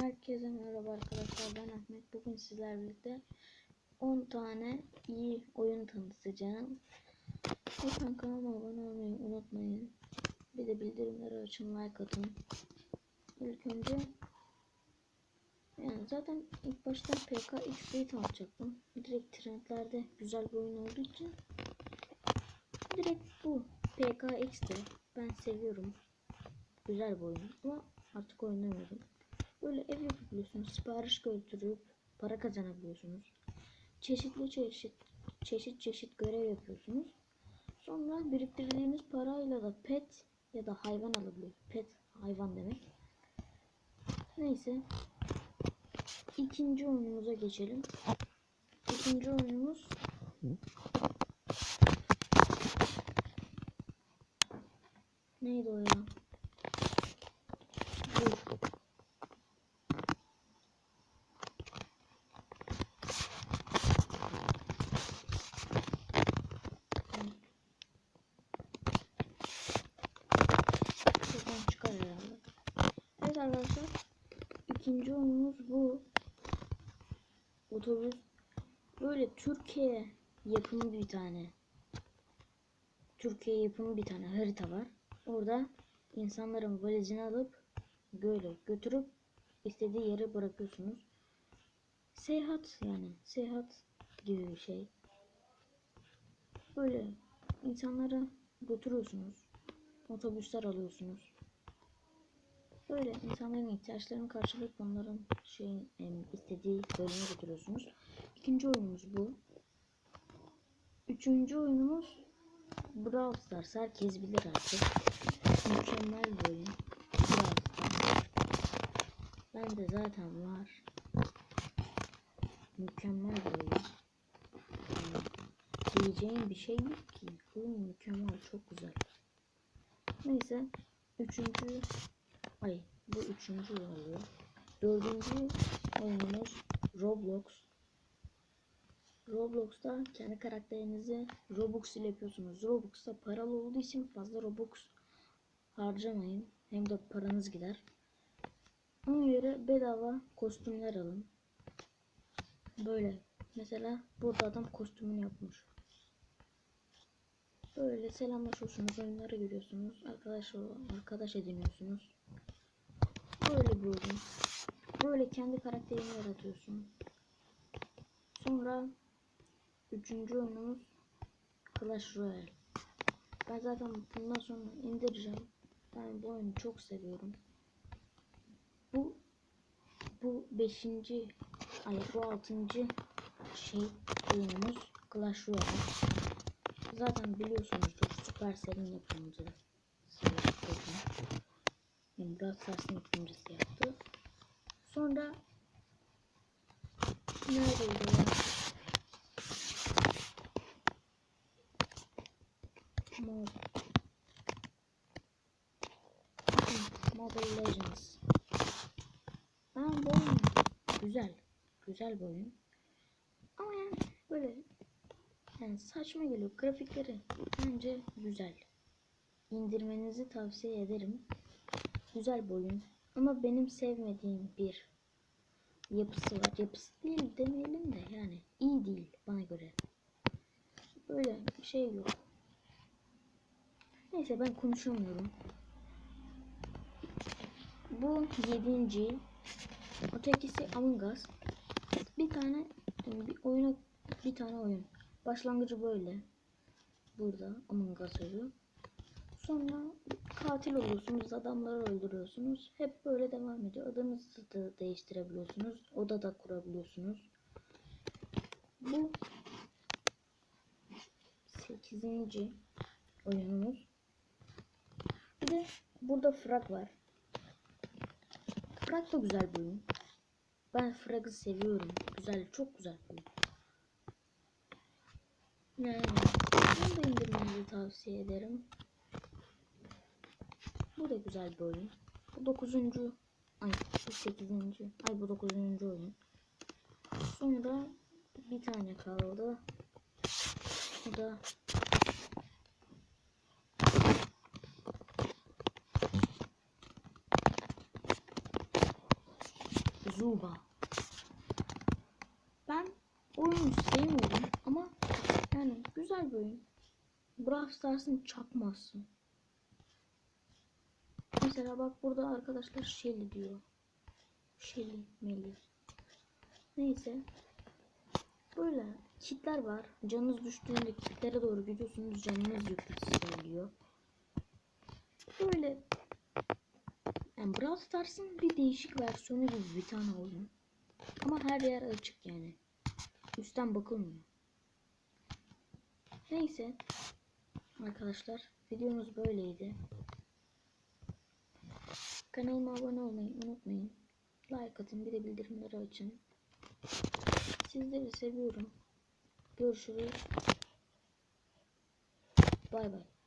Herkese merhaba arkadaşlar ben Ahmet. Bugün sizlerle birlikte 10 tane iyi oyun tanıtacağım. Lütfen kanalıma abone olmayı unutmayın. Bir de bildirimleri açın, like atın. İlk önce yani zaten ilk başta PKX'yi tanıtacaktım. Direkt trendlerde güzel bir oyun olduğu için direkt bu PKX'ti. Ben seviyorum. Güzel bir oyun ama artık oynamıyorum. Böyle ev yapabiliyorsunuz. Sipariş götürüp para kazanabiliyorsunuz. Çeşitli çeşit çeşit çeşit görev yapıyorsunuz. Sonra biriktirdiğiniz parayla da pet ya da hayvan alabiliyor. Pet hayvan demek. Neyse. İkinci oyunumuza geçelim. İkinci oyunumuz Neydi o ya? Arkadaşlar. ikinci oyunumuz bu. Otobüs. Böyle Türkiye yapımı bir tane. Türkiye yapımı bir tane harita var. Orada insanların valizini alıp böyle götürüp istediği yere bırakıyorsunuz. Seyahat yani seyahat gibi bir şey. Böyle insanları götürüyorsunuz. Otobüsler alıyorsunuz. Böyle insanların ihtiyaçlarını karşılayıp onların şeyin istediği bölüme götürüyorsunuz. İkinci oyunumuz bu. Üçüncü oyunumuz Brawl Stars. Herkes bilir artık. Mükemmel bir oyun. Stars. Bende zaten var. Mükemmel bir oyun. Yani diyeceğim bir şey yok ki. Oyun mükemmel, çok güzel. Neyse. Üçüncü ay bu üçüncü oluyor. Dördüncü oyunumuz Roblox. Roblox'ta kendi karakterinizi Robux ile yapıyorsunuz. Robux'ta paralı olduğu için fazla Robux harcamayın. Hem de paranız gider. Ona göre bedava kostümler alın. Böyle. Mesela burada adam kostümünü yapmış. Böyle selamlaşıyorsunuz, oyunları görüyorsunuz, arkadaş arkadaş ediniyorsunuz. Böyle bir. Böyle kendi karakterini yaratıyorsun. Sonra üçüncü oyunumuz Clash Royale. Ben zaten bundan sonra indireceğim. Ben bu oyunu çok seviyorum. Bu bu beşinci ay bu altıncı şey oyunumuz Clash Royale. Zaten biliyorsunuzdur Supercell'in yapımcısı. Yani Brawl Stars'ın yapımcısı yaptı. Sonra neredeydi ya? Mo Mobile Legends. Ben bu oyun güzel. Güzel bir oyun. Ama yani böyle yani saçma geliyor. Grafikleri bence güzel. İndirmenizi tavsiye ederim. Güzel bir oyun. Ama benim sevmediğim bir yapısı var. Yapısı değil demeyelim de yani iyi değil bana göre. Böyle bir şey yok. Neyse ben konuşamıyorum. Bu yedinci. Ötekisi Among Us. Bir tane bir oyuna bir tane oyun. Başlangıcı böyle. Burada Among Us yazıyor. Sonra katil oluyorsunuz, adamları öldürüyorsunuz. Hep böyle devam ediyor. Adınızı da değiştirebiliyorsunuz. Oda da kurabiliyorsunuz. Bu 8. oyunumuz. Bir de burada Frag var. Frag da güzel bir oyun. Ben Frag'ı seviyorum. Güzel, çok güzel bir oyun. Yani bunu da indirmenizi tavsiye ederim. Bu da güzel bir oyun. Bu 9. Ay bu 8. Ay bu 9. oyun. Sonra bir tane kaldı. Bu da Zuba. Ben oyunu sevmiyorum ama yani güzel bir oyun. Brawl Stars'ın çakması. Mesela bak burada arkadaşlar Shelly diyor. Shelly, Melly. Neyse. Böyle kitler var. Canınız düştüğünde kitlere doğru gidiyorsunuz. Canınız yükseliyor. Böyle yani Brawl Stars'ın bir değişik versiyonu gibi bir tane oyun. Ama her yer açık yani. Üstten bakılmıyor. Neyse. Arkadaşlar videomuz böyleydi. Kanalıma abone olmayı unutmayın. Like atın bir de bildirimleri açın. Sizleri seviyorum. Görüşürüz. Bay bay.